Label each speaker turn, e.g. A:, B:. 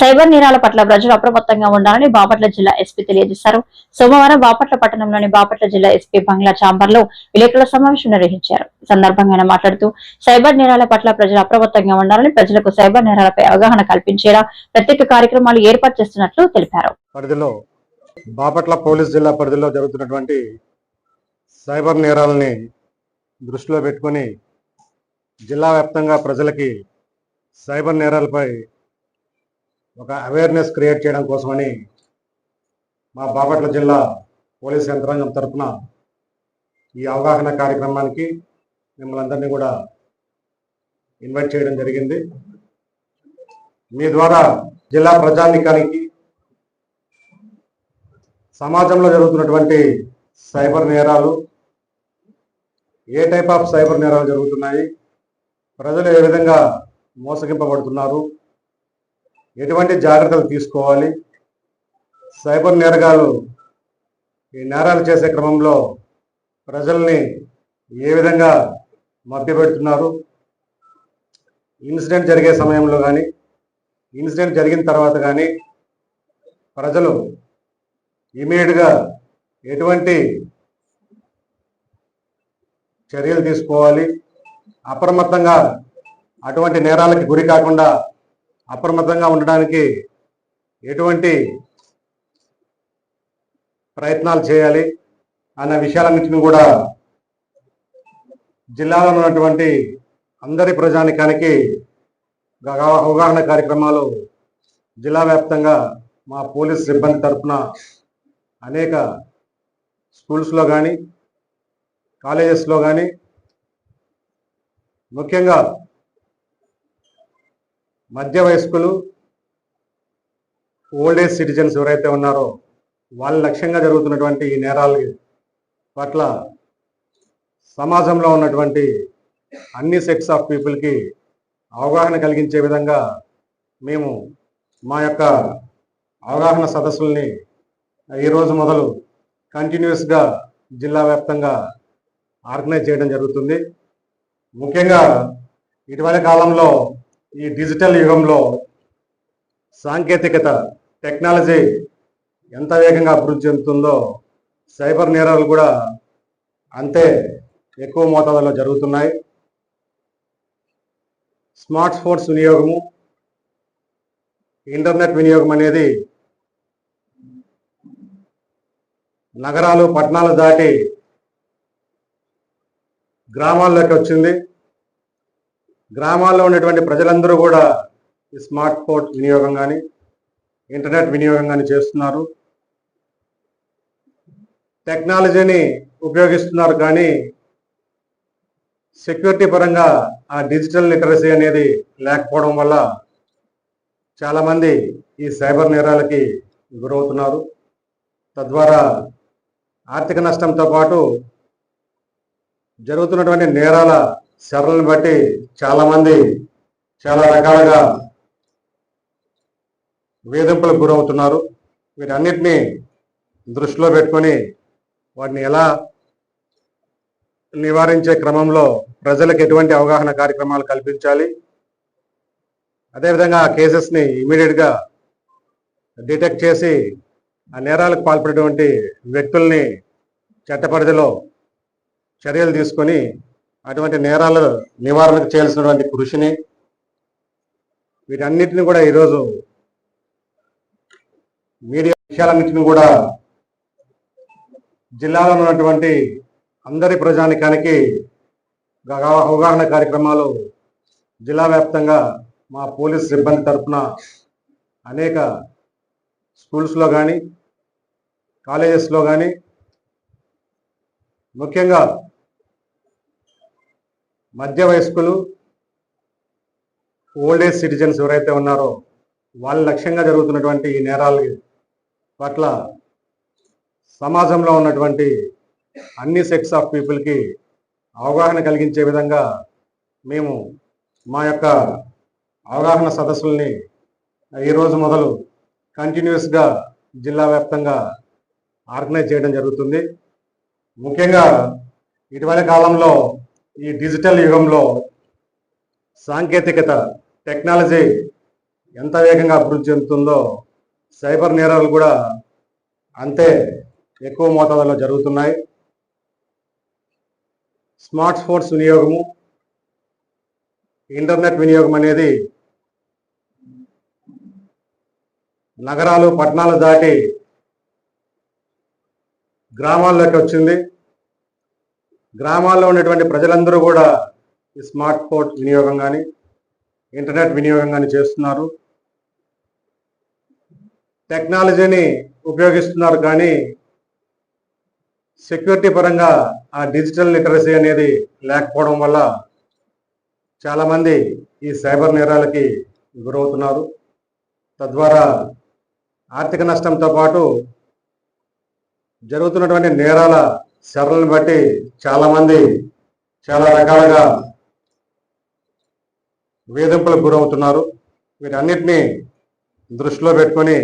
A: Cyber నేరాల పట్ల ప్రజలు అప్రమత్తంగా ఉండాలని బాపట్ల జిల్లా ఎస్పీ తెలియజేశారు. సోమవారం బాపట్ల పట్టణంలోని బాపట్ల జిల్లా ఎస్పీ బంగ్లా చాంబర్లో విలేకరుల సమావేశం నిర్వహించారు. సందర్భంగా ఆయన మాట్లాడుతూ సైబర్ నేరాల పట్ల ప్రజలు అప్రమత్తంగా ఉండాలని ప్రజలకు సైబర్ నేరాలపై అవగాహన కల్పించేలా ప్రత్యేక కార్యక్రమాలు ఏర్పాటు చేస్తున్నట్లు తెలిపారు.
B: బాపట్ల పోలీస్ జిల్లా పరిధిలో జరుగుతున్నటువంటి సైబర్ నేరాలని దృష్టిలో పెట్టుకొని జిల్లా వ్యాప్తంగా ప్రజలకి సైబర్ నేరాలపై ఒక అవేర్నెస్ క్రియేట్ చేయడం కోసమని మా బాపట్ల జిల్లా పోలీస్ యంత్రాంగం తరఫున ఈ అవగాహన కార్యక్రమానికి మిమ్మల్ని అందరినీ కూడా ఇన్వైట్ చేయడం జరిగింది. మీ ద్వారా జిల్లా ప్రజానికానికి సమాజంలో జరుగుతున్నటువంటి సైబర్ నేరాలు ఏ టైప్ ఆఫ్ సైబర్ నేరాలు జరుగుతున్నాయి ప్రజలు ఏ విధంగా మోసగింపబడుతున్నారు ఎటువంటి జాగ్రత్తలు తీసుకోవాలి? సైబర్ నేరగాలు ఈ నేరాలు చేసే క్రమంలో ప్రజల్ని ఏ విధంగా మభ్యపెడుతున్నారు? ఇన్సిడెంట్ జరిగే సమయంలో కానీ ఇన్సిడెంట్ జరిగిన తర్వాత కానీ ప్రజలు ఇమీడియట్గా ఎటువంటి చర్యలు తీసుకోవాలి? అప్రమత్తంగా అటువంటి నేరాలకి గురి కాకుండా అప్రమత్తంగా ఉండడానికి ఎటువంటి ప్రయత్నాలు చేయాలి అన్న విషయాలన్నింటినీ కూడా జిల్లాలో ఉన్నటువంటి అందరి ప్రజానికానికి అవగాహన కార్యక్రమాలు జిల్లా వ్యాప్తంగా మా పోలీస్ సిబ్బంది తరఫున అనేక స్కూల్స్లో కానీ కాలేజెస్లో కానీ ముఖ్యంగా మధ్య వయస్కులు ఓల్డ్ ఏజ్ సిటిజన్స్ ఎవరైతే ఉన్నారో వాళ్ళ లక్ష్యంగా జరుగుతున్నటువంటి ఈ నేరాల పట్ల సమాజంలో ఉన్నటువంటి అన్ని సెక్స్ ఆఫ్ పీపుల్కి అవగాహన కలిగించే విధంగా మేము మా యొక్క అవగాహన సదస్సుల్ని ఈరోజు మొదలు కంటిన్యూస్గా జిల్లా వ్యాప్తంగా ఆర్గనైజ్ చేయడం జరుగుతుంది. ముఖ్యంగా ఇటీవల కాలంలో ఈ డిజిటల్ యుగంలో సాంకేతికత టెక్నాలజీ ఎంత వేగంగా అభివృద్ధి చెందుతుందో సైబర్ నేరాలు కూడా అంతే ఎక్కువ మోతాదులో జరుగుతున్నాయి. స్మార్ట్ ఫోన్స్ వినియోగము ఇంటర్నెట్ వినియోగం అనేది నగరాలు పట్టణాలు దాటి గ్రామాల్లోకి వచ్చింది. గ్రామాల్లో ఉన్నటువంటి ప్రజలందరూ కూడా ఈ స్మార్ట్ ఫోన్ వినియోగం కానీ ఇంటర్నెట్ వినియోగం కానీ చేస్తున్నారు. టెక్నాలజీని ఉపయోగిస్తున్నారు కానీ సెక్యూరిటీ పరంగా ఆ డిజిటల్ లిటరసీ అనేది లేకపోవడం వల్ల చాలామంది ఈ సైబర్ నేరాలకి గురవుతున్నారు. తద్వారా ఆర్థిక నష్టంతో పాటు జరుగుతున్నటువంటి నేరాల సరళను బట్టి చాలామంది చాలా రకాలుగా వేధింపులకు గురవుతున్నారు. వీటన్నిటిని దృష్టిలో పెట్టుకొని వాటిని ఎలా నివారించే క్రమంలో ప్రజలకు ఎటువంటి అవగాహన కార్యక్రమాలు కల్పించాలి? అదేవిధంగా ఆ కేసెస్ని ఇమీడియట్గా డిటెక్ట్ చేసి ఆ నేరాలకు పాల్పడేటువంటి వ్యక్తుల్ని చట్టపరిధిలో చర్యలు తీసుకొని అటువంటి నేరాల నివారణకు చేయాల్సినటువంటి కృషిని వీటన్నిటిని కూడా ఈరోజు మీడియా విషయాలన్నింటిని కూడా జిల్లాలో ఉన్నటువంటి అందరి ప్రజానికానికి గ- అవగాహన కార్యక్రమాలు జిల్లా వ్యాప్తంగా మా పోలీస్ సిబ్బంది తరఫున అనేక స్కూల్స్లో కానీ కాలేజెస్లో కానీ ముఖ్యంగా మధ్య వయస్కులు ఓల్డ్ ఏజ్ సిటిజన్స్ ఎవరైతే ఉన్నారో వాళ్ళ లక్ష్యంగా జరుగుతున్నటువంటి ఈ నేరాల పట్ల సమాజంలో ఉన్నటువంటి అన్ని సెక్స్ ఆఫ్ పీపుల్కి అవగాహన కలిగించే విధంగా మేము మా యొక్క అవగాహన సదస్సుల్ని ఈరోజు మొదలు కంటిన్యూస్గా జిల్లా వ్యాప్తంగా ఆర్గనైజ్ చేయడం జరుగుతుంది. ముఖ్యంగా ఇటీవల కాలంలో ఈ డిజిటల్ యుగంలో సాంకేతికత టెక్నాలజీ ఎంత వేగంగా అభివృద్ధి చెందుతుందో సైబర్ నేరాలు కూడా అంతే ఎక్కువ మోతాదులో జరుగుతున్నాయి. స్మార్ట్ ఫోన్స్ వినియోగము ఇంటర్నెట్ వినియోగం అనేది నగరాలు పట్టణాలు దాటి గ్రామాల్లోకి వచ్చింది. గ్రామాల్లో ఉన్నటువంటి ప్రజలందరూ కూడా ఈ స్మార్ట్ ఫోన్ వినియోగం కానీ ఇంటర్నెట్ వినియోగం కానీ చేస్తున్నారు. టెక్నాలజీని ఉపయోగిస్తున్నారు కానీ సెక్యూరిటీ పరంగా ఆ డిజిటల్ లిటరసీ అనేది లేకపోవడం వల్ల చాలామంది ఈ సైబర్ నేరాలకి గురవుతున్నారు. తద్వారా ఆర్థిక నష్టంతో పాటు జరుగుతున్నటువంటి నేరాల సరళను బట్టి చాలామంది చాలా రకాలుగా వేధింపులకు గురవుతున్నారు. వీటన్నిటిని దృష్టిలో పెట్టుకొని